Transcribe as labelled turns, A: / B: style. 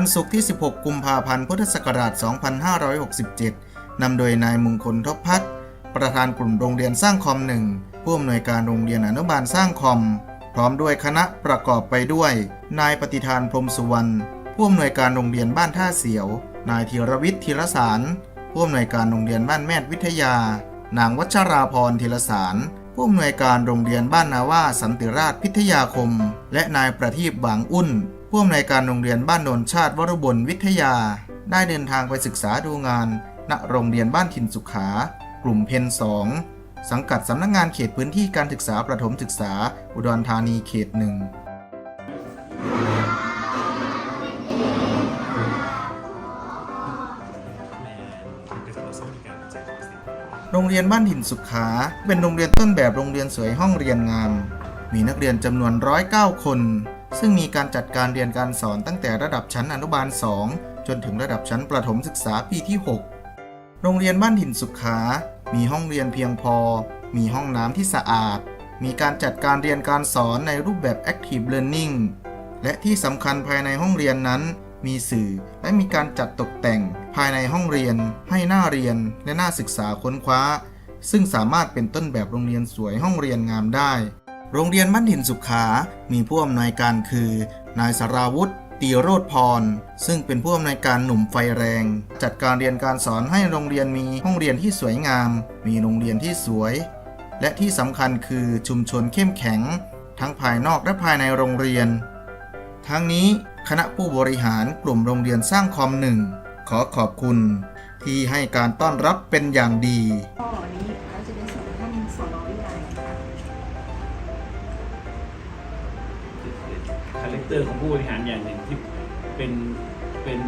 A: วันศุกร์ที่ 16 กุมภาพันธ์ พุทธศักราช 2567 นำโดยนายมงคลทบพัฒน์ประธานกลุ่มโรงเรียนสร้างคอมหนึ่งผู้อำนวยการโรงเรียนอนุบาลสร้างคอม พร้อมด้วยคณะประกอบไปด้วย นายปฏิธานพรมสุวรรณผู้อำนวยการโรงเรียนบ้านท่าเสียว นายธีรวิทย์ธีรสารผู้อำนวยการโรงเรียนบ้านแม่วิทยา นางวัชราพรธีรสารผู้อำนวยการโรงเรียนบ้านนาว่าสันติราชพิทยาคม และนายประทีปบางอุ่น ผู้อำนวยการโรงเรียนบ้านโนนชาติวรบลวิทยา ได้เดินทางไปศึกษาดูงาน ณโรงเรียนบ้านถิ่นสุขา กลุ่มเพนสองสังกัดสำนักงานเขตพื้นที่การศึกษาประถมศึกษา อุดรธานีเขตหนึ่งโรงเรียนบ้านถิ่นสุขา เป็นโรงเรียนต้นแบบโรงเรียนสวยห้องเรียนงาม มีนักเรียนจำนวน 109 คน ซึ่งมีการจัดการเรียนการสอนตั้งแต่ระดับชั้นอนุบาล 2 จนถึงระดับชั้นประถมศึกษาปีที่ 6 โรงเรียนบ้านถิ่นสุขา มีห้องเรียนเพียงพอ มีห้องน้ำที่สะอาด มีการจัดการเรียนการสอนในรูปแบบ Active Learning และที่สำคัญภายในห้องเรียนนั้น มีสื่อและมีการจัดตกแต่ง ภายในห้องเรียน ให้น่าเรียนและน่าศึกษาค้นคว้า ซึ่งสามารถเป็นต้นแบบโรงเรียนสวยห้องเรียนงามได้ โรงเรียนบ้านถิ่นสุขา มีผู้อำนวยการคือ นายสราวุธตีโรธพร ซึ่งเป็นผู้อำนวยการหนุ่มไฟแรง จัดการเรียนการสอนให้โรงเรียนมีห้องเรียนที่สวยงาม มีโรงเรียนที่สวย และที่สำคัญคือชุมชนเข้มแข็ง ทั้งภายนอกและภายในโรงเรียน ทั้งนี้คณะผู้บริหารกลุ่มโรงเรียนสร้างคอมหนึ่งขอขอบคุณ ที่ให้การต้อนรับเป็นอย่างดี
B: คาแรคเตอร์ของผู้บริหารอย่างหนึ่งที่เป็นเป็น